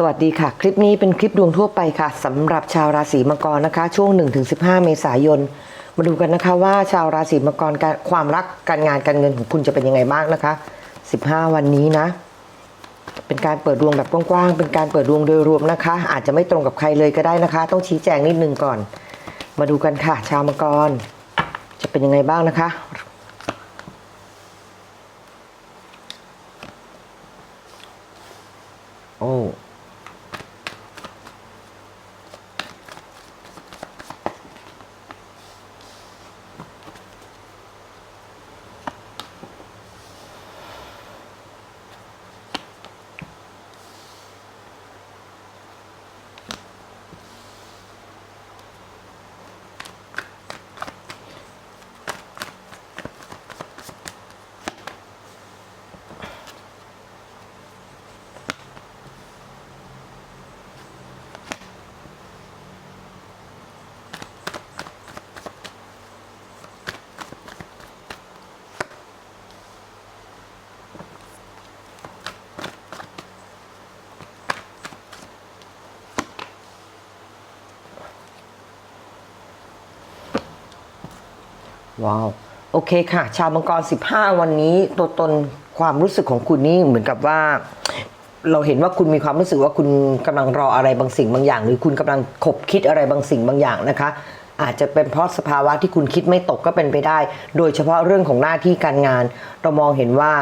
สวัสดีค่ะ คลิปนี้เป็นคลิปดวงทั่วไปค่ะสำหรับชาวราศีมังกรนะคะ ช่วง 1-15 เมษายน มาดูกันนะคะว่าชาวราศีมังกรการความรักการงานการเงินของคุณจะเป็นยังไงบ้างนะคะ 15 วันนี้นะ เป็นการเปิดดวงแบบกว้างๆเป็นการเปิดดวงโดยรวมนะคะ อาจจะไม่ตรงกับใครเลยก็ได้นะคะ ต้องชี้แจงนิดนึงก่อน มาดูกันค่ะ ชาวมังกร จะเป็นยังไงบ้างนะคะ โอ้ ว้าว โอเคค่ะ ชาวมังกร 15 วันนี้ตัวตนความรู้สึกของคุณนี่เหมือนกับว่า เราเห็นว่าคุณมีความรู้สึกว่าคุณกำลังรออะไรบางสิ่งบางอย่าง หรือคุณกำลังขบคิดอะไรบางสิ่งบางอย่างนะคะ อาจจะเป็นเพราะสภาวะที่คุณคิดไม่ตกก็เป็นไปได้ โดยเฉพาะเรื่องของหน้าที่การงาน เรามองเห็นว่า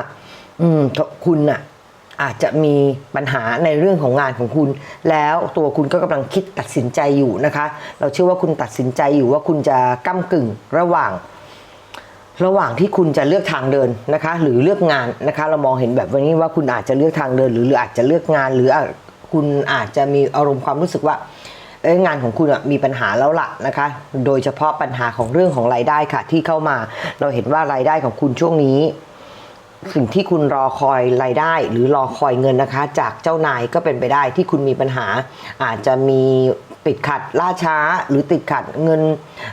อืมคุณน่ะอาจจะมีปัญหาในเรื่องของงานของคุณ แล้วตัวคุณก็กำลังคิดตัดสินใจอยู่นะคะ เราเชื่อว่าคุณตัดสินใจอยู่ว่าคุณจะก้ากึ่งระหว่าง ระหว่างที่คุณจะเลือกทางเดินนะคะ หรือเลือกงานนะคะ เรามองเห็นแบบวันนี้ว่าคุณอาจจะเลือกทางเดิน หรืออาจจะเลือกงาน หรือคุณอาจจะมีอารมณ์ความรู้สึกว่าเอ้ยงานของคุณมีปัญหาแล้วล่ะนะคะ โดยเฉพาะปัญหาของเรื่องของรายได้ค่ะ ที่เข้ามา เราเห็นว่ารายได้ของคุณช่วงนี้ สิ่งที่คุณรอคอยรายได้ หรือรอคอยเงินนะคะ จากเจ้านายก็เป็นไปได้ที่คุณมีปัญหา อาจจะมี ติดขัดล่าช้าหรือติดขัดเงิน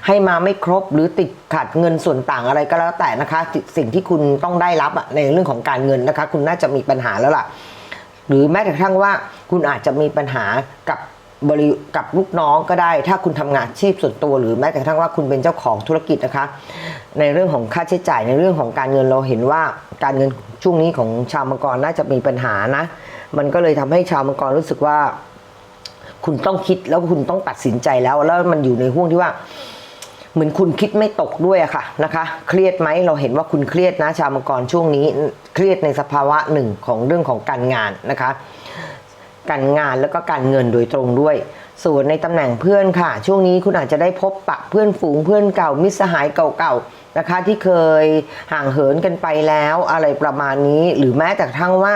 ให้มาไม่ครบ หรือติดขัดเงินส่วนต่างอะไรก็แล้วแต่นะคะ สิ่งที่คุณต้องได้รับในเรื่องของการเงินนะคะ คุณน่าจะมีปัญหาแล้วล่ะ หรือแม้แต่กระทั่งว่าคุณอาจจะมีปัญหากับบริกับลูกน้องก็ได้ ถ้าคุณทำงานอาชีพส่วนตัว หรือแม้แต่กระทั่งว่าคุณเป็นเจ้าของธุรกิจนะคะ ในเรื่องของค่าใช้จ่ายในเรื่องของการเงินเราเห็นว่าการเงินช่วงนี้ของชาวมังกรน่าจะมีปัญหานะ มันก็เลยทำให้ชาวมังกรรู้สึกว่า คุณต้องคิดแล้วคุณต้องตัดสินใจแล้ว แล้วมันอยู่ในห่วงที่ว่า เหมือนคุณคิดไม่ตกด้วยอะค่ะนะคะ เครียดไหมเราเห็นว่าคุณเครียดนะชาวมังกรช่วงนี้ เครียดในสภาวะหนึ่งของเรื่องของการงานนะคะ การงานแล้วก็การเงินโดยตรงด้วยส่วนในตำแหน่งเพื่อนค่ะ ช่วงนี้คุณอาจจะได้พบปะเพื่อนฝูงเพื่อนเก่ามิตรสหายเก่าๆนะคะ ที่เคยห่างเหินกันไปแล้วอะไรประมาณนี้ หรือแม้แต่ทั่งว่า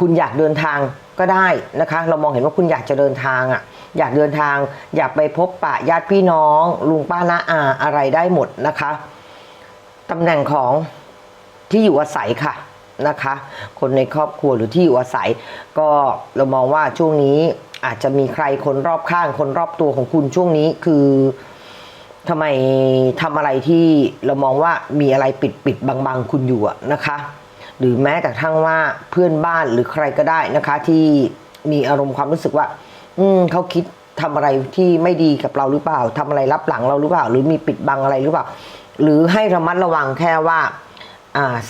คุณอยากเดินทาง ก็ได้นะคะ เรามองเห็นว่าคุณอยากจะเดินทางอะอยากเดินทาง อยากไปพบปะญาติพี่น้อง ลุงป้าน้าอาอะไรได้หมดนะคะตำแหน่งของที่อยู่อาศัยค่ะนะคะ คนในครอบครัวหรือที่อยู่อาศัย ก็เรามองว่าช่วงนี้อาจจะมีใครคนรอบข้าง คนรอบตัวของคุณช่วงนี้คือทำไมทำอะไรที่เรามองว่ามีอะไรปิดปิดบังบังๆคุณอยู่ะนะคะ หรือแม้แต่ทั่งว่าเพื่อนบ้านหรือใครก็ได้นะคะ ที่มีอารมณ์ความรู้สึกว่า อืมเขาคิดทำอะไรที่ไม่ดีกับเราหรือเปล่าทำอะไรรับหลังเราหรือเปล่า หรือมีปิดบังอะไรหรือเปล่า หรือให้ระมัดระวังแค่ว่า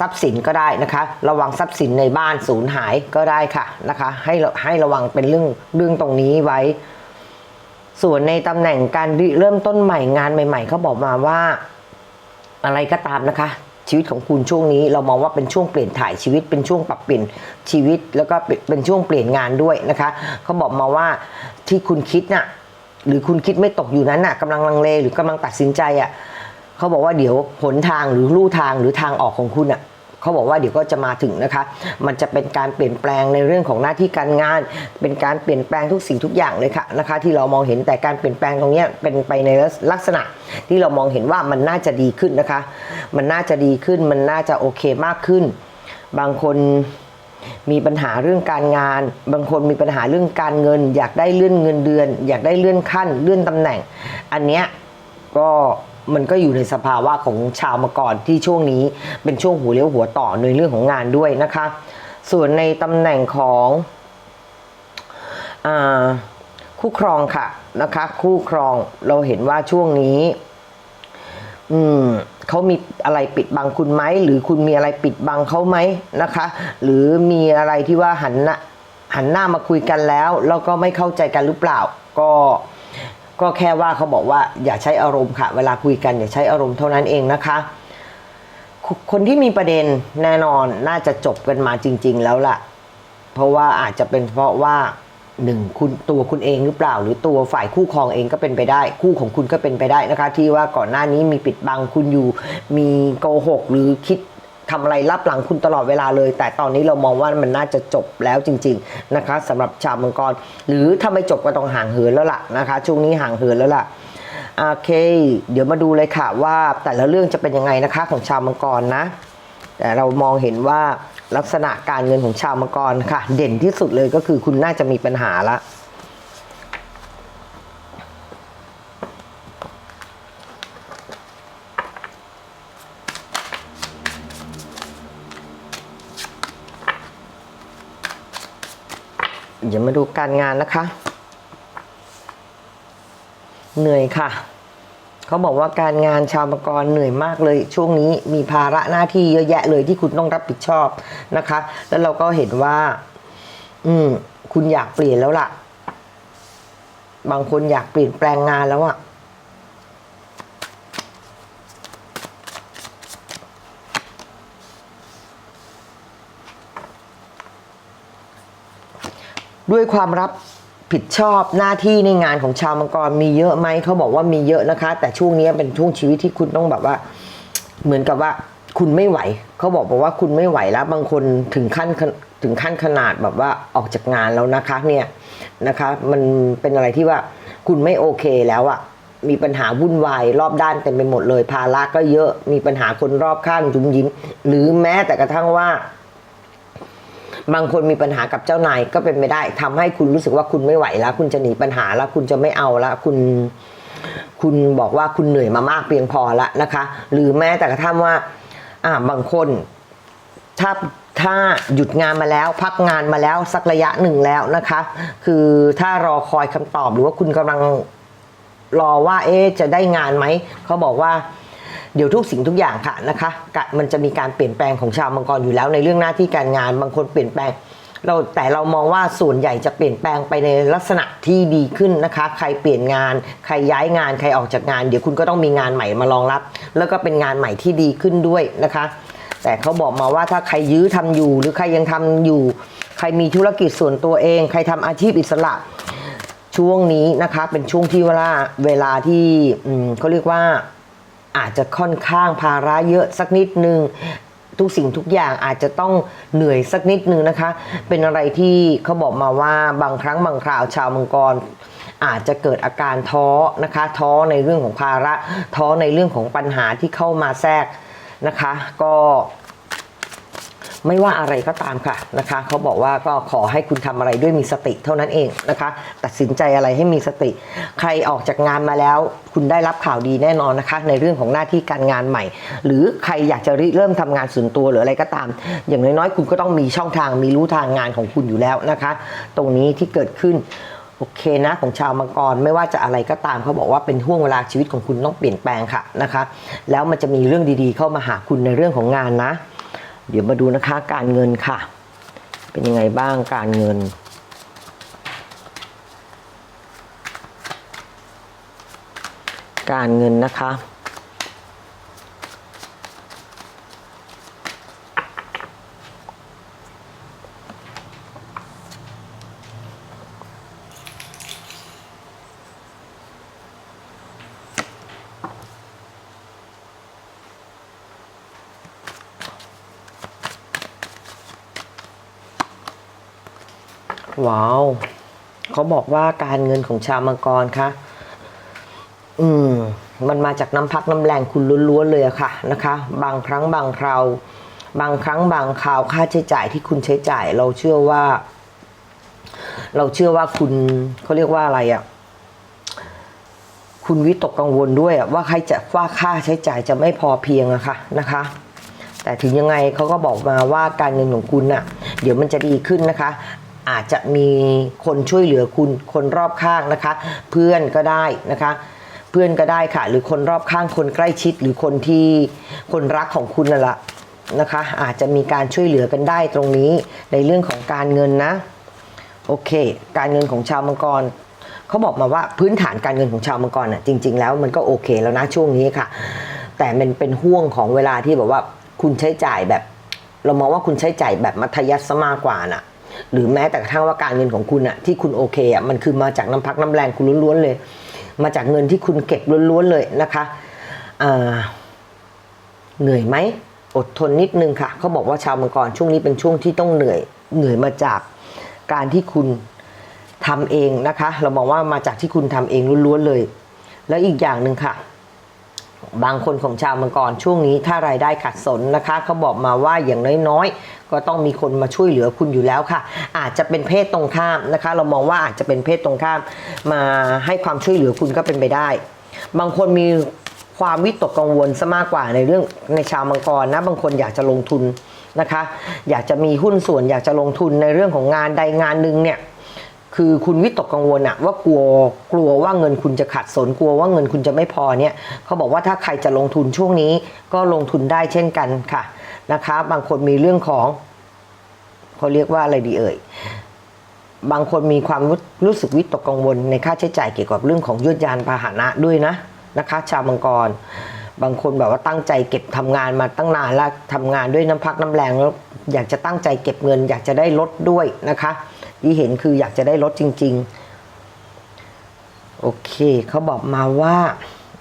ทรัพย์สินก็ได้นะคะ ระวังทรัพย์สินในบ้านสูญหายก็ได้ค่ะนะคะ ให้ให้ระวังเป็นเรื่องเรื่องตรงนี้ไว้ ส่วนในตำแหน่งการเริ่มต้นใหม่งานใหม่ ๆเขาบอกมาว่า อะไรก็ตามนะคะ ชีวิตของคุณช่วงนี้ เรามองว่าเป็นช่วงเปลี่ยนถ่ายชีวิตเป็นช่วงปรับเปลี่ยนชีวิต แล้วก็เป็นช่วงเปลี่ยนงานด้วยนะคะเขาบอกมาว่าที่คุณคิดน่ะหรือคุณคิดไม่ตกอยู่นั้นน่ะกำลังลังเลหรือกำลังตัดสินใจอะเขาบอกว่าเดี๋ยวหนทางหรือลู่ทางหรือทางออกของคุณอะ เขาบอกว่าเดี๋ยวก็จะมาถึงนะคะ มันจะเป็นการเปลี่ยนแปลงในเรื่องของหน้าที่การงาน เป็นการเปลี่ยนแปลงทุกสิ่งทุกอย่างเลยค่ะนะคะ ที่เรามองเห็นแต่การเปลี่ยนแปลงตรงนี้เป็นไปในลักษณะ ที่เรามองเห็นว่ามันน่าจะดีขึ้นนะคะ มันน่าจะดีขึ้น มันน่าจะโอเคมากขึ้น บางคนมีปัญหาเรื่องการงาน บางคนมีปัญหาเรื่องการเงิน อยากได้เลื่อนเงินเดือน อยากได้เลื่อนขั้น เลื่อนตำแหน่ง อันเนี้ยก็ มันก็อยู่ในสภาวะของชาวมังกรที่ช่วงนี้เป็นช่วงหัวเลี้ยวหัวต่อในเรื่องของงานด้วยนะคะ ส่วนในตำแหน่งของอคู่ครองค่ะนะคะ คู่ครองเราเห็นว่าช่วงนี้ อืมเขามีอะไรปิดบังคุณไหมหรือคุณมีอะไรปิดบังเขาไหมนะคะ หรือมีอะไรที่ว่าหันหน้าหันหน้ามาคุยกันแล้ว แล้วก็ไม่เข้าใจกันหรือเปล่า ก็ ก็แค่ว่าเขาบอกว่าอย่าใช้อารมณ์ค่ะ เวลาคุยกันอย่าใช้อารมณ์เท่านั้นเองนะคะ คนที่มีประเด็นแน่นอนน่าจะจบกันมาจริง ๆ แล้วล่ะ เพราะว่าอาจจะเป็นเพราะว่าหนึ่งคุณตัวคุณเองหรือเปล่า หรือตัวฝ่ายคู่ครองเองก็เป็นไปได้ คู่ของคุณก็เป็นไปได้นะคะ ที่ว่าก่อนหน้านี้มีปิดบังคุณอยู่มีโกหกหรือคิด ทำอะไรลับหลังคุณตลอดเวลาเลย แต่ตอนนี้เรามองว่ามันน่าจะจบแล้วจริง ๆนะคะสำหรับชาวมังกร หรือถ้าไม่จบก็ต้องห่างเหินแล้วล่ะนะคะ ช่วงนี้ห่างเหินแล้วล่ะโอเค เดี๋ยวมาดูเลยค่ะว่าแต่ละเรื่องจะเป็นยังไงนะคะของชาวมังกรนะ แต่เรามองเห็นว่าลักษณะการเงินของชาวมังกรค่ะ เด่นที่สุดเลยก็คือคุณน่าจะมีปัญหาละ เดี๋ยวมาดูการงานนะคะ เหนื่อยค่ะเขาบอกว่าการงานชาวมังกรเหนื่อยมากเลย ช่วงนี้มีภาระหน้าที่เยอะแยะเลยที่คุณต้องรับผิดชอบนะคะ แล้วเราก็เห็นว่า อืม คุณอยากเปลี่ยนแล้วล่ะ บางคนอยากเปลี่ยนแปลงงานแล้วอะ ด้วยความรับผิดชอบหน้าที่ในงานของชาวมังกรมีเยอะไหมเขาบอกว่ามีเยอะนะคะ แต่ช่วงนี้เป็นช่วงชีวิตที่คุณต้องแบบว่า เหมือนกับว่าคุณไม่ไหวเขาบอกบอกว่าคุณไม่ไหวแล้ว บางคนถึงขั้นถึงขั้นขนาดแบบว่าออกจากงานแล้วนะคะเนี่ยนะคะ มันเป็นอะไรที่ว่าคุณไม่โอเคแล้วอะมีปัญหาวุ่นวายรอบด้านเต็มไปหมดเลยภาระก็เยอะมีปัญหาคนรอบข้างจุ้มยิ้มหรือแม้แต่กระทั่งว่า บางคนมีปัญหากับเจ้านายก็เป็นไม่ได้ทำให้คุณรู้สึกว่าคุณไม่ไหวแล้ว คุณจะหนีปัญหาแล้วคุณจะไม่เอาแล้วคุณคุณบอกว่าคุณเหนื่อยมามากเพียงพอแล้วนะคะ หรือแม้แต่กระทั่งว่า อ่าบางคนถ้าถ้าหยุดงานมาแล้วพักงานมาแล้วสักระยะหนึ่งแล้วนะคะ คือถ้ารอคอยคำตอบหรือว่าคุณกำลังรอว่า เอ๊ะจะได้งานไหมเขาบอกว่า เดี๋ยวทุกสิ่งทุกอย่างค่ะนะคะมันจะมีการเปลี่ยนแปลงของชาวมังกรอยู่แล้วในเรื่องหน้าที่การงานบางคนเปลี่ยนแปลงเราแต่เรามองว่าส่วนใหญ่จะเปลี่ยนแปลงไปในลักษณะที่ดีขึ้นนะคะ ใครเปลี่ยนงาน ใครย้ายงาน ใครออกจากงาน เดี๋ยวคุณก็ต้องมีงานใหม่มารองรับ แล้วก็เป็นงานใหม่ที่ดีขึ้นด้วยนะคะ แต่เขาบอกมาว่าถ้าใครยื้อทำอยู่ หรือใครยังทำอยู่ ใครมีธุรกิจส่วนตัวเอง ใครทำอาชีพอิสระ ช่วงนี้นะคะ เป็นช่วงที่เวลาเวลาที่เขาเรียกว่า อาจจะค่อนข้างภาระเยอะสักนิดนึงทุกสิ่งทุกอย่างอาจจะต้องเหนื่อยสักนิดนึงนะคะ เป็นอะไรที่เขาบอกมาว่าบางครั้งบางคราวชาวมังกร อาจจะเกิดอาการท้อนะคะ ท้อในเรื่องของภาระ ท้อในเรื่องของปัญหาที่เข้ามาแทรกนะคะ ก็ ไม่ว่าอะไรก็ตามค่ะนะคะเขาบอกว่าก็ขอให้คุณทำอะไรด้วยมีสติเท่านั้นเองนะคะ ตัดสินใจอะไรให้มีสติ ใครออกจากงานมาแล้ว คุณได้รับข่าวดีแน่นอนนะคะ ในเรื่องของหน้าที่การงานใหม่ หรือใครอยากจะริเริ่มทำงานส่วนตัวหรืออะไรก็ตาม อย่างน้อยๆ คุณก็ต้องมีช่องทางมีรู้ทางงานของคุณอยู่แล้วนะคะ ตรงนี้ที่เกิดขึ้นโอเคนะของชาวมังกรไม่ว่าจะอะไรก็ตามเขาบอกว่าเป็นห่วงเวลาชีวิตของคุณต้องเปลี่ยนแปลงค่ะนะคะ แล้วมันจะมีเรื่องดีๆ เข้ามาหาคุณในเรื่องของงานนะ เดี๋ยวมาดูนะคะการเงินค่ะ เป็นยังไงบ้างการเงิน การเงินนะคะ ว้าวเขาบอกว่าการเงินของชาวมังกรคะอืม มันมาจากน้ำพักน้ำแรงคุณล้วนๆเลยอะค่ะนะคะ บางครั้งบางคราวบางครั้งบางคราวค่าใช้จ่ายที่คุณใช้จ่าย เราเชื่อว่า เราเชื่อว่าคุณเขาเรียกว่าอะไรอะคุณวิตกกังวลด้วยอะว่าใครจะว่าค่าใช้จ่ายจะไม่พอเพียงอะค่ะนะคะ แต่ถึงยังไงเขาก็บอกมาว่าการเงินของคุณน่ะเดี๋ยวมันจะดีขึ้นนะคะ อาจจะมีคนช่วยเหลือคุณคนรอบข้างนะคะ เพื่อนก็ได้นะคะ เพื่อนก็ได้ค่ะ หรือคนรอบข้างคนใกล้ชิด หรือคนที่คนรักของคุณนั่นแหละนะคะ อาจจะมีการช่วยเหลือกันได้ตรงนี้ในเรื่องของการเงินนะโอเค การเงินของชาวมังกรเขาบอกมาว่าพื้นฐานการเงินของชาวมังกรน่ะจริง ๆ แล้วมันก็โอเคแล้วนะช่วงนี้ค่ะ แต่มันเป็นห่วงของเวลาที่แบบว่าคุณใช้จ่ายแบบ เรามองว่าคุณใช้จ่ายแบบมัธยัสมากกว่าน่ะ หรือแม้แต่กระทั่งว่าการเงินของคุณอะที่คุณโอเคอะมันคือมาจากน้ำพักน้ำแรงคุณล้วนๆเลย มาจากเงินที่คุณเก็บล้วนๆเลยนะคะเหนื่อยไหมอดทนนิดนึงค่ะเขาบอกว่าชาวมังกรช่วงนี้เป็นช่วงที่ต้องเหนื่อยเหนื่อยมาจากการที่คุณทำเองนะคะ เรามองว่ามาจากที่คุณทำเองล้วนๆเลย แล้วอีกอย่างหนึ่งค่ะ บางคนของชาวมังกรช่วงนี้ถ้ารายได้ขัดสนนะคะเขาบอกมาว่าอย่างน้อยๆ ก็ต้องมีคนมาช่วยเหลือคุณอยู่แล้วค่ะ อาจจะเป็นเพศตรงข้ามนะคะ เรามองว่าอาจจะเป็นเพศตรงข้าม มาให้ความช่วยเหลือคุณก็เป็นไปได้ บางคนมีความวิตกกังวลซะมากกว่าในเรื่องในชาวมังกรนะ บางคนอยากจะลงทุนนะคะ อยากจะมีหุ้นส่วนอยากจะลงทุนในเรื่องของงานใดงานหนึ่งเนี่ย คือคุณวิตกกังวลอะว่ากลัวกลัวว่าเงินคุณจะขัดสนกลัวว่าเงินคุณจะไม่พอเนี่ยเขาบอกว่าถ้าใครจะลงทุนช่วงนี้ก็ลงทุนได้เช่นกันค่ะนะคะ บางคนมีเรื่องของเขาเรียกว่าอะไรดีเอ่ยบางคนมีความรู้สึกวิตกกังวลในค่าใช้จ่ายเกี่ยวกับเรื่องของยวดยานพาหนะด้วยนะนะคะ ชาวมังกร บางคนแบบว่าตั้งใจเก็บทำงานมาตั้งนานแล้วทำงานด้วยน้ำพักน้ำแรงแล้วอยากจะตั้งใจเก็บเงิน อยากจะได้ลดด้วยนะคะ ที่เห็นคืออยากจะได้ลดจริง ๆ โอเคเขาบอกมาว่า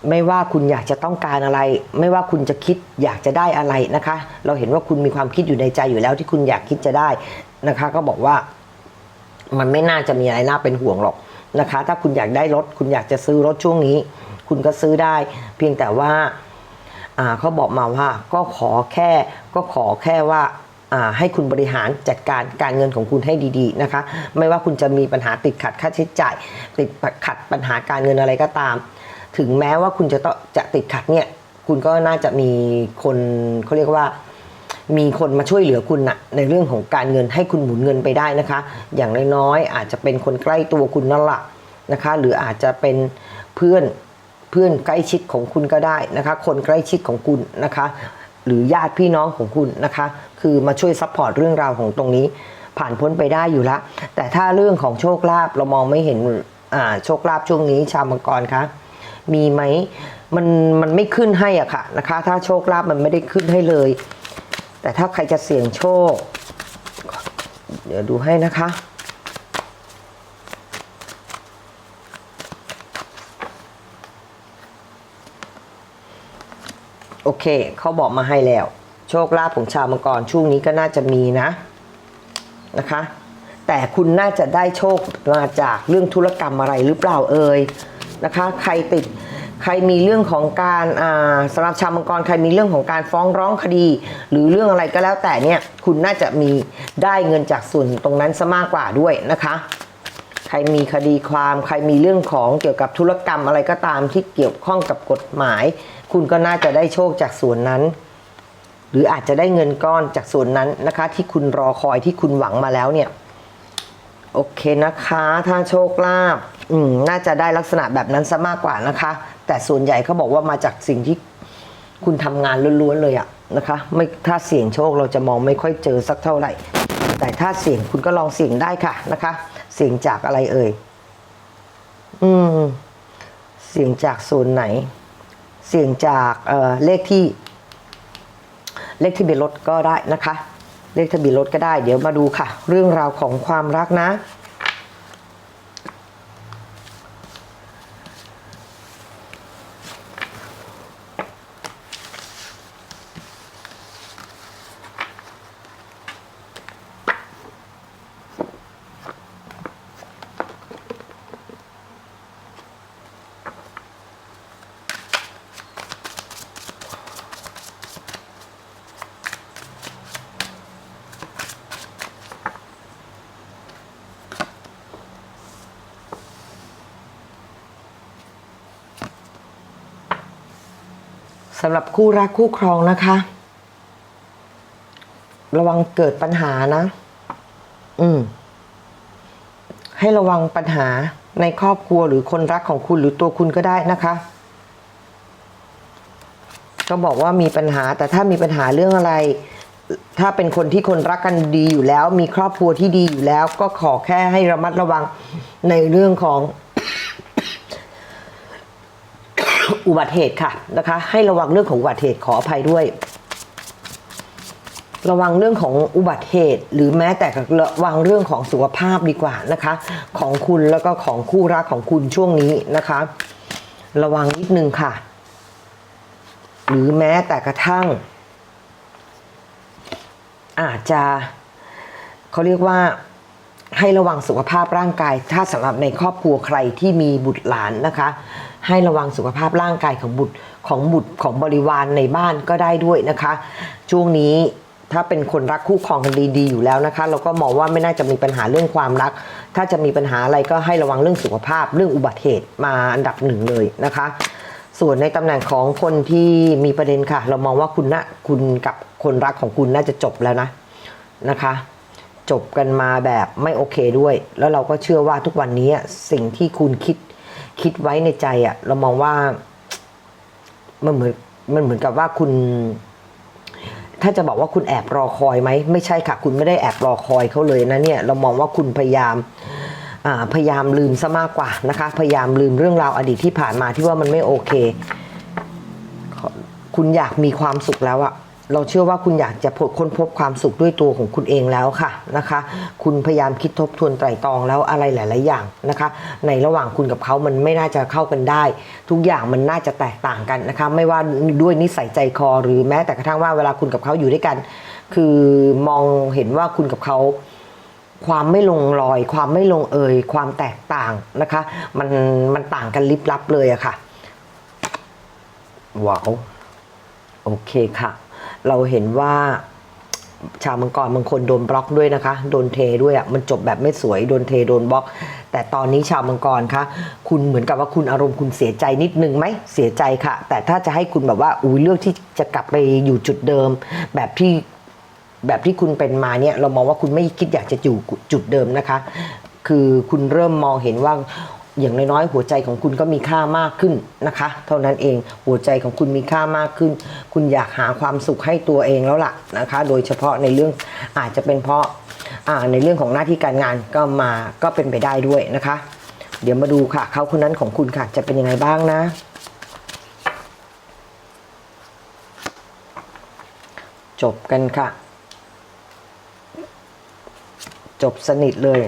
ไม่ว่าคุณอยากจะต้องการอะไร ไม่ว่าคุณจะคิดอยากจะได้อะไรนะคะ เราเห็นว่าคุณมีความคิดอยู่ในใจอยู่แล้วที่คุณอยากคิดจะได้นะคะ ก็บอกว่ามันไม่น่าจะมีอะไรน่าเป็นห่วงหรอกนะคะ ถ้าคุณอยากได้รถ คุณอยากจะซื้อรถช่วงนี้ คุณก็ซื้อได้ เพียงแต่ว่าเขาบอกมาว่าก็ขอแค่ก็ขอแค่ว่า ให้คุณบริหารจัดการการเงินของคุณให้ดีๆนะคะ ไม่ว่าคุณจะมีปัญหาติดขัดค่าใช้จ่าย ติดขัดปัญหาการเงินอะไรก็ตาม ถึงแม้ว่าคุณจะต้องจะติดขัดเนี่ยคุณก็น่าจะมีคนเขาเรียกว่ามีคนมาช่วยเหลือคุณนะในเรื่องของการเงินให้คุณหมุนเงินไปได้นะคะ อย่างน้อยๆอาจจะเป็นคนใกล้ตัวคุณนั่นแหละนะคะ หรืออาจจะเป็นเพื่อนเพื่อนใกล้ชิดของคุณก็ได้นะคะ คนใกล้ชิดของคุณนะคะ หรือญาติพี่น้องของคุณนะคะ คือมาช่วยซัพพอร์ตเรื่องราวของตรงนี้ ผ่านพ้นไปได้อยู่ละ แต่ถ้าเรื่องของโชคลาภเรามองไม่เห็นอ่าโชคลาภช่วงนี้ชาวมังกรคะมีไหมมันมันไม่ขึ้นให้อะค่ะนะคะ ถ้าโชคลาภมันไม่ได้ขึ้นให้เลย แต่ถ้าใครจะเสี่ยงโชค เดี๋ยวดูให้นะคะ โอเค เขาบอกมาให้แล้ว โชคลาภของชาวมังกรช่วงนี้ก็น่าจะมีนะนะคะ แต่คุณน่าจะได้โชคมาจากเรื่องธุรกรรมอะไรหรือเปล่าเอ่ยนะคะ ใครติดใครมีเรื่องของการอ่าสำหรับชาวมังกรใครมีเรื่องของการฟ้องร้องคดี หรือเรื่องอะไรก็แล้วแต่เนี่ยคุณน่าจะมีได้เงินจากส่วนตรงนั้นซะมากกว่าด้วยนะคะ ใครมีคดีความ ใครมีเรื่องของเกี่ยวกับธุรกรรมอะไรก็ตามที่เกี่ยวข้องกับกฎหมาย คุณก็น่าจะได้โชคจากส่วนนั้น หรืออาจจะได้เงินก้อนจากส่วนนั้นนะคะ ที่คุณรอคอยที่คุณหวังมาแล้วเนี่ยโอเคนะคะ ถ้าโชคลาภอืมน่าจะได้ลักษณะแบบนั้นซะมากกว่านะคะ แต่ส่วนใหญ่เขาบอกว่ามาจากสิ่งที่คุณทำงานล้วนๆเลยอะนะคะ ไม่ถ้าเสี่ยงโชคเราจะมองไม่ค่อยเจอสักเท่าไหร่ แต่ถ้าเสี่ยงคุณก็ลองเสี่ยงได้ค่ะนะคะ เสียงจากอะไรเอ่ย อืม เสียงจากส่วนไหน เสียงจากเอ่อเลขที่ เลขทะเบียนรถก็ได้นะคะ เลขทะเบียนรถก็ได้ เดี๋ยวมาดูค่ะ เรื่องราวของความรักนะ คู่รักคู่ครองนะคะ ระวังเกิดปัญหานะ อืม ให้ระวังปัญหาในครอบครัวหรือคนรักของคุณหรือตัวคุณก็ได้นะคะก็บอกว่ามีปัญหาแต่ถ้ามีปัญหาเรื่องอะไร ถ้าเป็นคนที่คนรักกันดีอยู่แล้ว มีครอบครัวที่ดีอยู่แล้ว ก็ขอแค่ให้ระมัดระวังในเรื่องของ อุบัติเหตุค่ะนะคะ ให้ระวังเรื่องของอุบัติเหตุขออภัยด้วย ระวังเรื่องของอุบัติเหตุ หรือแม้แต่ระวังเรื่องของสุขภาพดีกว่านะคะ ของคุณแล้วก็ของคู่รักของคุณช่วงนี้นะคะ ระวังนิดนึงค่ะ หรือแม้แต่กระทั่ง อาจจะเขาเรียกว่า ให้ระวังสุขภาพร่างกาย ถ้าสำหรับในครอบครัวใครที่มีบุตรหลานนะคะ ให้ระวังสุขภาพร่างกายของบุตรของบุตรของบริวารในบ้านก็ได้ด้วยนะคะ ช่วงนี้ถ้าเป็นคนรักคู่ครองกันดีๆอยู่แล้วนะคะ เราก็มองว่าไม่น่าจะมีปัญหาเรื่องความรัก ถ้าจะมีปัญหาอะไรก็ให้ระวังเรื่องสุขภาพเรื่องอุบัติเหตุมาอันดับหนึ่งเลยนะคะ ส่วนในตำแหน่งของคนที่มีประเด็นค่ะ เรามองว่าคุณนะคุณกับคนรักของคุณน่าจะจบแล้วนะนะคะ จบกันมาแบบไม่โอเคด้วย แล้วเราก็เชื่อว่าทุกวันนี้สิ่งที่คุณคิดคิดไว้ในใจอะเรามองว่ามันเหมือนมันเหมือนกับว่าคุณ ถ้าจะบอกว่าคุณแอบรอคอยไหมไม่ใช่ค่ะ คุณไม่ได้แอบรอคอยเขาเลยนะเนี่ย เรามองว่าคุณพยายามาพยายามลืมซะมากกว่านะคะ พยายามลืมเรื่องราวอดีตที่ผ่านมาที่ว่ามันไม่โอเค คุณอยากมีความสุขแล้วอะ เราเชื่อว่าคุณอยากจะพบค้นพบความสุขด้วยตัวของคุณเองแล้วค่ะนะคะ คุณพยายามคิดทบทวนไตร่ตรองแล้วอะไรหลาย ๆ อย่างนะคะ ในระหว่างคุณกับเขามันไม่น่าจะเข้ากันได้ ทุกอย่างมันน่าจะแตกต่างกันนะคะ ไม่ว่าด้วยนิสัยใจคอ หรือแม้แต่กระทั่งว่าเวลาคุณกับเขาอยู่ด้วยกัน คือมองเห็นว่าคุณกับเขาความไม่ลงรอย ความไม่ลงเอย ความแตกต่างนะคะ มันมันต่างกันลิบลับเลยอะค่ะว้าวโอเคค่ะ เราเห็นว่าชาวมังกรบางคนโดนบล็อกด้วยนะคะ โดนเทด้วยอะ่ะมันจบแบบไม่สวยโดนเทโดนบล็อก แต่ตอนนี้ชาวมังกรคะคุณเหมือนกับว่าคุณอารมณ์คุณเสียใจนิดนึงไหมเสียใจค่ะ แต่ถ้าจะให้คุณแบบว่าอุ้ยเลือกที่จะกลับไปอยู่จุดเดิม แบบที่แบบที่คุณเป็นมาเนี่ยเรามองว่าคุณไม่คิดอยากจะอยู่จุดเดิมนะคะ คือคุณเริ่มมองเห็นว่า อย่างน้อยๆหัวใจของคุณก็มีค่ามากขึ้นนะคะ เท่านั้นเองหัวใจของคุณมีค่ามากขึ้น คุณอยากหาความสุขให้ตัวเองแล้วล่ะนะคะ โดยเฉพาะในเรื่องอาจจะเป็นเพราะในเรื่องของหน้าที่การงานก็มาก็เป็นไปได้ด้วยนะคะ เดี๋ยวมาดูค่ะเขาคนนั้นของคุณค่ะ จะเป็นยังไงบ้างนะจบกันค่ะ จบสนิทเลย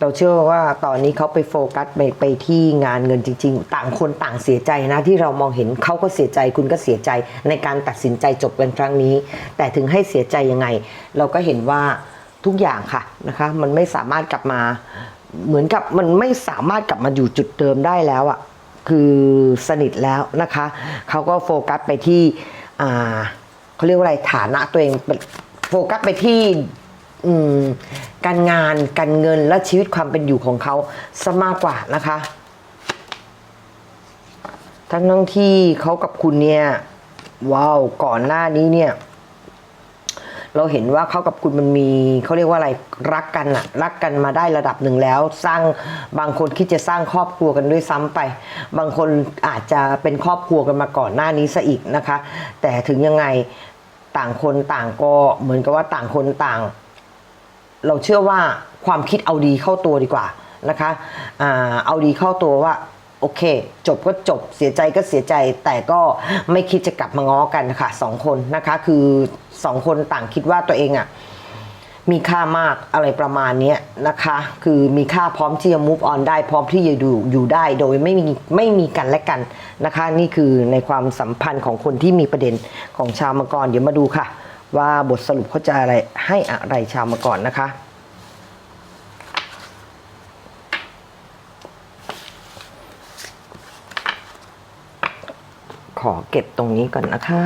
เราเชื่อว่าตอนนี้เขาไปโฟกัสไปไปที่งานเงินจริง ๆ ต่างคนต่างเสียใจนะที่เรามองเห็นเขาก็เสียใจคุณก็เสียใจในการตัดสินใจจบกันครั้งนี้ แต่ถึงให้เสียใจยังไง เราก็เห็นว่าทุกอย่างค่ะนะคะมันไม่สามารถกลับมาเหมือนกับมันไม่สามารถกลับมาอยู่จุดเดิมได้แล้วอะ่ะคือสนิทแล้วนะคะเขาก็โฟกัสไปที่เขาเรียกว่าอะไรฐานะตัวเองโฟกัสไปที่ การงานการเงินและชีวิตความเป็นอยู่ของเขาซะมากกว่านะคะ ทั้งทั้งที่เขากับคุณเนี่ย ว้าวก่อนหน้านี้เนี่ย เราเห็นว่าเขากับคุณมันมีเขาเรียกว่าอะไรรักกันอะรักกันมาได้ระดับหนึ่งแล้ว สร้างบางคนคิดจะสร้างครอบครัวกันด้วยซ้ำไป บางคนอาจจะเป็นครอบครัวกันมาก่อนหน้านี้ซะอีกนะคะ แต่ถึงยังไงต่างคนต่างก็เหมือนกับว่าต่างคนต่าง เราเชื่อว่าความคิดเอาดีเข้าตัวดีกว่านะคะเอาดีเข้าตัวว่าโอเค จบก็จบเสียใจก็เสียใจแต่ก็ไม่คิดจะกลับมาง้อกันค่ะสองคนนะคะ คือสองคนต่างคิดว่าตัวเองอะ่ะมีค่ามากอะไรประมาณนี้นะคะ คือมีค่าพร้อมที่จะ move on ได้พร้อมที่จะอยู่อยู่ได้โดยไม่มีไม่มีกันและกันนะคะ นี่คือในความสัมพันธ์ของคนที่มีประเด็นของชาวมังกรเดี๋ยวมาดูค่ะ ว่าบทสรุปเขาจะอะไรให้อะไรชาวมาก่อนนะคะ ขอเก็บตรงนี้ก่อนนะคะ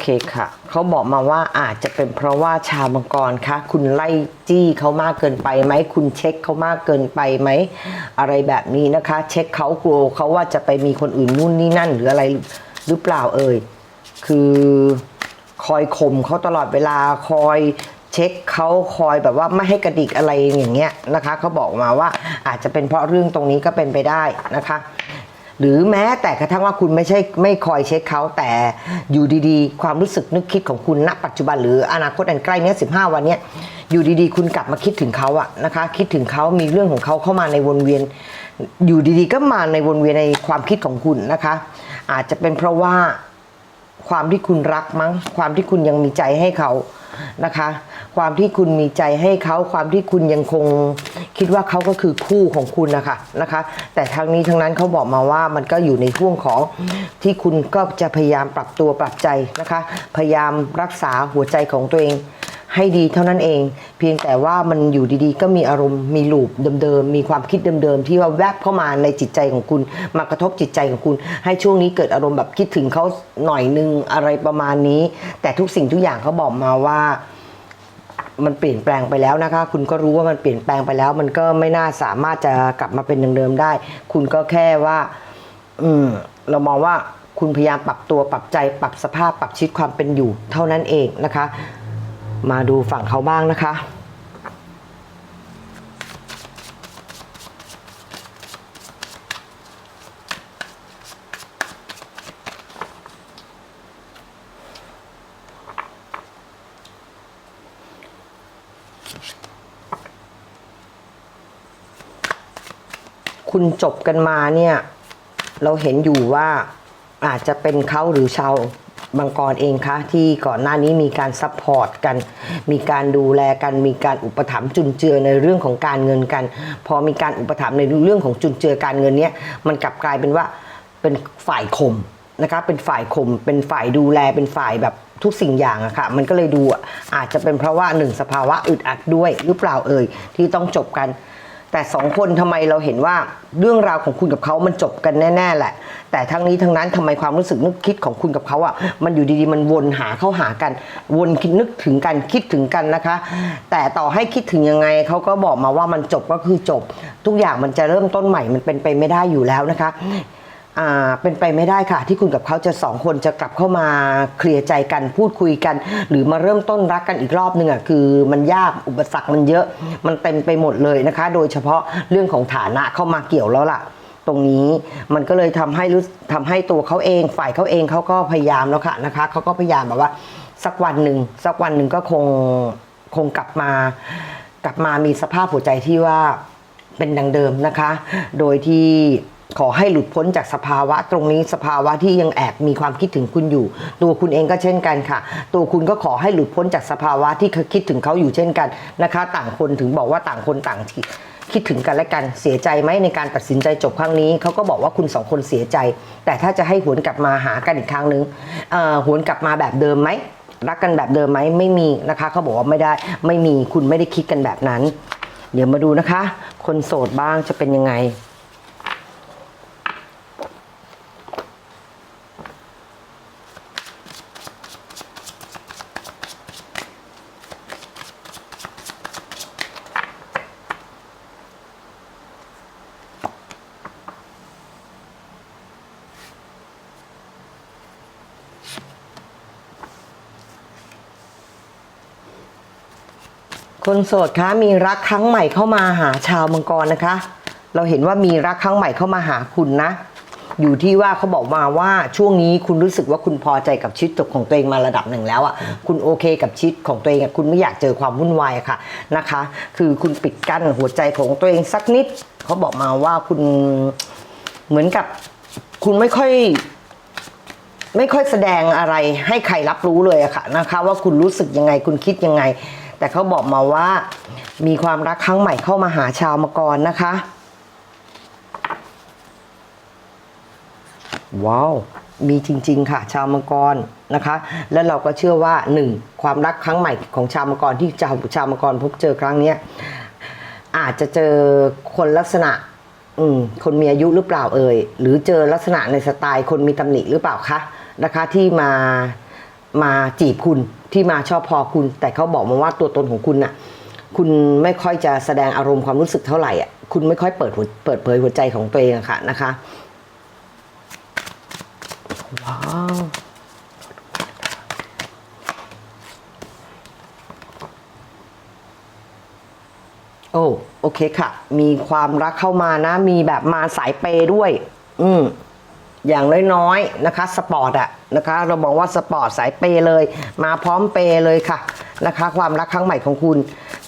เคค่ะ เขาบอกมาว่าอาจจะเป็นเพราะว่าชาวมังกรคะคุณไล่จี้เขามากเกินไปไหมคุณเช็คเขามากเกินไปไหมอะไรแบบนี้นะคะ เช็คเขากลัวเขาว่าจะไปมีคนอื่นนู่นนี่นั่นหรืออะไรหรือเปล่าเอ่ยคือคอยข่มเขาตลอดเวลาคอยเช็คเขาคอยแบบว่าไม่ให้กระดิกอะไรอย่างเงี้ยนะคะเขาบอกมาว่าอาจจะเป็นเพราะเรื่องตรงนี้ก็เป็นไปได้นะคะ หรือแม้แต่กระทั่งว่าคุณไม่ใช่ไม่คอยเช็คเขาแต่อยู่ดีๆ ความรู้สึกนึกคิดของคุณณปัจจุบันหรืออนาคตอันใกล้เนี้ย15วันเนี้ยอยู่ดีๆ คุณกลับมาคิดถึงเขาอะนะคะ คิดถึงเขามีเรื่องของเขาเข้ามาในวนเวียน อยู่ดีๆ ก็มาในวนเวียนในความคิดของคุณนะคะ อาจจะเป็นเพราะว่าความที่คุณรักมั้ง ความที่คุณยังมีใจให้เขา นะคะ ความที่คุณมีใจให้เขาความที่คุณยังคงคิดว่าเขาก็คือคู่ของคุณนะคะนะคะ แต่ทางนี้ทั้งนั้นเขาบอกมาว่ามันก็อยู่ในช่วงของที่คุณก็จะพยายามปรับตัวปรับใจนะคะ พยายามรักษาหัวใจของตัวเอง ให้ดีเท่านั้นเอง เพียงแต่ว่ามันอยู่ดีๆ ก็มีอารมณ์มีลูปเดิมๆมีความคิดเดิมๆที่ว่าแวบเข้ามาในจิตใจของคุณ มากระทบจิตใจของคุณ ให้ช่วงนี้เกิดอารมณ์แบบคิดถึงเขาหน่อยนึงอะไรประมาณนี้ แต่ทุกสิ่งทุกอย่างเขาบอกมาว่ามันเปลี่ยนแปลงไปแล้วนะคะ คุณก็รู้ว่ามันเปลี่ยนแปลงไปแล้ว มันก็ไม่น่าสามารถจะกลับมาเป็นอย่างเดิมได้ คุณก็แค่ว่า อืม เรามองว่าคุณพยายามปรับตัวปรับใจปรับสภาพปรับชีวิตความเป็นอยู่ เท่านั้นเองนะคะ มาดูฝั่งเขาบ้างนะคะ คุณจบกันมาเนี่ย เราเห็นอยู่ว่าอาจจะเป็นเขาหรือชาว มังกรเองคะที่ก่อนหน้านี้มีการซัพพอร์ตกัน มีการดูแลกัน มีการอุปถัมภ์จุนเจือในเรื่องของการเงินกัน พอมีการอุปถัมภ์ในเรื่องของจุนเจือการเงินเนี่ยมันกลับกลายเป็นว่าเป็นฝ่ายข่มนะคะเป็นฝ่ายข่มเป็นฝ่ายดูแลเป็นฝ่ายแบบทุกสิ่งอย่างอะค่ะมันก็เลยดูอาจจะเป็นเพราะว่าหนึ่งสภาวะอึดอัดด้วยหรือเปล่าเอ่ยที่ต้องจบกัน แต่สองคนทำไมเราเห็นว่าเรื่องราวของคุณกับเขามันจบกันแน่ๆแหละ แต่ทั้งนี้ทั้งนั้นทำไมความรู้สึกนึกคิดของคุณกับเขาอะมันอยู่ดีๆมันวนหาเข้าหากัน วนคิดนึกถึงกันคิดถึงกันนะคะ แต่ต่อให้คิดถึงยังไงเขาก็บอกมาว่ามันจบก็คือจบ ทุกอย่างมันจะเริ่มต้นใหม่มันเป็นไปไม่ได้อยู่แล้วนะคะ เป็นไปไม่ได้ค่ะ ที่คุณกับเขาจะสองคนจะกลับเข้ามาเคลียร์ใจกันพูดคุยกัน หรือมาเริ่มต้นรักกันอีกรอบหนึ่งอะคือมันยากอุปสรรคมันเยอะ มันเต็มไปหมดเลยนะคะ โดยเฉพาะเรื่องของฐานะเข้ามาเกี่ยวแล้วล่ะตรงนี้มันก็เลยทำให้รู้ทำให้ตัวเขาเอง ฝ่ายเขาเองเขาก็พยายามแล้วค่ะนะคะเขาก็พยายามแบบว่าสักวันหนึ่งสักวันหนึ่งก็คงคงกลับมา กลับมามีสภาพหัวใจที่ว่าเป็นดังเดิมนะคะ โดยที่ ขอให้หลุดพ้นจากสภาวะตรงนี้สภาวะที่ยังแอบมีความคิดถึงคุณอยู่ ตัวคุณเองก็เช่นกันค่ะ ตัวคุณก็ขอให้หลุดพ้นจากสภาวะที่คิดถึงเขาอยู่เช่นกันนะคะ ต่างคนถึงบอกว่าต่างคนต่างที่คิดถึงกันและกันเสียใจไหมในการตัดสินใจจบครั้งนี้เขาก็บอกว่าคุณสองคนเสียใจ แต่ถ้าจะให้หวนกลับมาหากันอีกครั้งนึงเอ่อหวนกลับมาแบบเดิมไหมรักกันแบบเดิมไหมไม่มีนะคะเขาบอกว่าไม่ได้ไม่มีคุณไม่ได้คิดกันแบบนั้น เดี๋ยวมาดูนะคะ คนโสดบ้างจะเป็นยังไง คนโสดคะมีรักครั้งใหม่เข้ามาหาชาวมังกรนะคะ เราเห็นว่ามีรักครั้งใหม่เข้ามาหาคุณนะ อยู่ที่ว่าเขาบอกมาว่าช่วงนี้คุณรู้สึกว่าคุณพอใจกับชีวิตของตัวเองมาระดับหนึ่งแล้วอะคุณโอเคกับชีวิตของตัวเองอะคุณไม่อยากเจอความวุ่นวายค่ะนะคะ คือคุณปิดกั้นหัวใจของตัวเองสักนิดเขาบอกมาว่าคุณเหมือนกับคุณไม่ค่อยไม่ค่อยแสดงอะไรให้ใครรับรู้เลยอะค่ะนะคะ ว่าคุณรู้สึกยังไง คุณคิดยังไง แต่เขาบอกมาว่า มีความรักครั้งใหม่เข้ามาหาชาวมังกรนะคะ ว้าว มีจริง ๆ ค่ะ ชาวมังกรนะคะ แล้วเราก็เชื่อว่าหนึ่งความรักครั้งใหม่ของชาวมังกรที่ชาวชาวมังกรพบเจอครั้งเนี้ยอาจจะเจอคนลักษณะอืมคนมีอายุหรือเปล่าเอ่ยหรือเจอลักษณะในสไตล์คนมีตำหนิหรือเปล่าคะนะคะที่มามาจีบคุณ ที่มาชอบพอคุณ แต่เขาบอกมาว่าตัวตนของคุณน่ะ คุณไม่ค่อยจะแสดงอารมณ์ความรู้สึกเท่าไหร่อะคุณไม่ค่อยเปิดหัวเปิดเผยหัวใจของตัวเองอะค่ะนะคะว้าวโอ้โอเคค่ะ มีความรักเข้ามานะ มีแบบมาสายเปย์ด้วย อืมอย่างน้อยๆนะคะ สปอร์ตอะ นะคะ เราบอกว่าสปอร์ตสายเปย์เลย มาพร้อมเปย์เลยค่ะนะคะ ความรักครั้งใหม่ของคุณ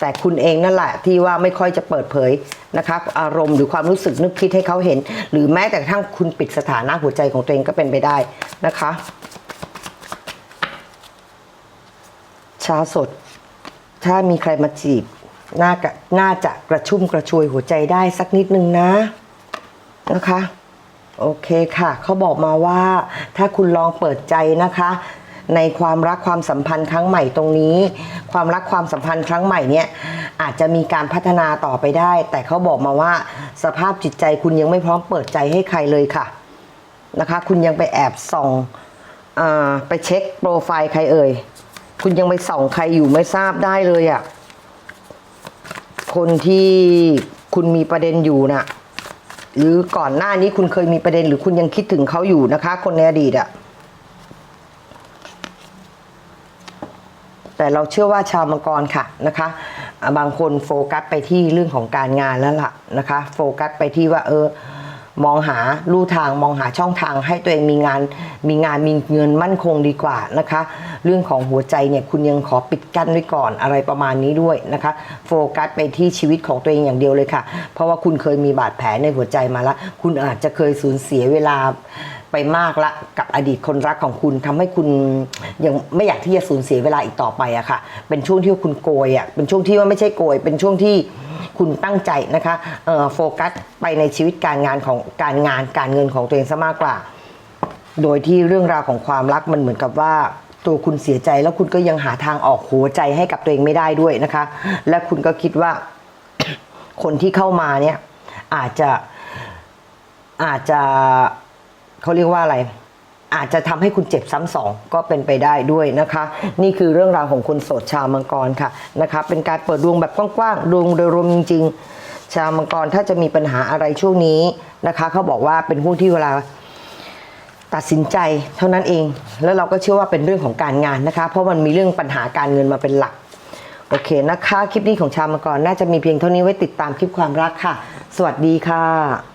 แต่คุณเองนั่นแหละที่ว่าไม่ค่อยจะเปิดเผยนะคะ อารมณ์หรือความรู้สึกนึกคิดให้เขาเห็น หรือแม้แต่กระทั่งคุณปิดสถานะหัวใจของตัวเองก็เป็นไปได้นะคะชาสด ถ้ามีใครมาจีบน่าจะน่าจะกระชุ่มกระชวยหัวใจได้สักนิดนึงนะนะคะ โอเคค่ะเขาบอกมาว่าถ้าคุณลองเปิดใจนะคะ ในความรักความสัมพันธ์ครั้งใหม่ตรงนี้ ความรักความสัมพันธ์ครั้งใหม่เนี่ยอาจจะมีการพัฒนาต่อไปได้ แต่เขาบอกมาว่าสภาพจิตใจคุณยังไม่พร้อมเปิดใจให้ใครเลยค่ะนะคะ คุณยังไปแอบส่องอไปเช็คโปรไฟล์ใครเอ่ยคุณยังไปส่องใครอยู่ไม่ทราบได้เลยอะ่ะคนที่คุณมีประเด็นอยู่น่ะ หรือก่อนหน้านี้คุณเคยมีประเด็น หรือคุณยังคิดถึงเขาอยู่นะคะ คนในอดีตอะแต่เราเชื่อว่าชาวมังกรค่ะนะคะ บางคนโฟกัสไปที่เรื่องของการงานแล้วล่ะนะคะ โฟกัสไปที่ว่าเออ มองหาลู่ทางมองหาช่องทางให้ตัวเองมีงานมีงานมีเงินมั่นคงดีกว่านะคะ เรื่องของหัวใจเนี่ยคุณยังขอปิดกั้นไว้ก่อนอะไรประมาณนี้ด้วยนะคะ โฟกัสไปที่ชีวิตของตัวเองอย่างเดียวเลยค่ะ เพราะว่าคุณเคยมีบาดแผลในหัวใจมาแล้วคุณอาจจะเคยสูญเสียเวลา ไปมากละกับอดีตคนรักของคุณทำให้คุณยังไม่อยากที่จะสูญเสียเวลาอีกต่อไปอะค่ะ เป็นช่วงที่คุณโกยอะเป็นช่วงที่ว่าไม่ใช่โกย เป็นช่วงที่คุณตั้งใจนะคะเอ่อโฟกัสไปในชีวิตการงานของการงานการเงินของตัวเองซะมากกว่า โดยที่เรื่องราวของความรักมันเหมือนกับว่าตัวคุณเสียใจแล้วคุณก็ยังหาทางออกหัวใจให้กับตัวเองไม่ได้ด้วยนะคะ และคุณก็คิดว่า คนที่เข้ามาเนี่ยอาจจะอาจจะ เขาเรียกว่าอะไร อาจจะทำให้คุณเจ็บซ้ำสองก็เป็นไปได้ด้วยนะคะ นี่คือเรื่องราวของคนโสดชาวมังกรค่ะนะคะ เป็นการเปิดดวงแบบกว้างๆดวงโดยรวมจริง ๆ ชาวมังกรถ้าจะมีปัญหาอะไรช่วงนี้นะคะเขาบอกว่าเป็นหุ้นที่เวลาตัดสินใจเท่านั้นเอง แล้วเราก็เชื่อว่าเป็นเรื่องของการงานนะคะ เพราะมันมีเรื่องปัญหาการเงินมาเป็นหลัก โอเคนะคะ คลิปนี้ของชาวมังกรน่าจะมีเพียงเท่านี้ไว้ติดตามคลิปความรักค่ะ สวัสดีค่ะ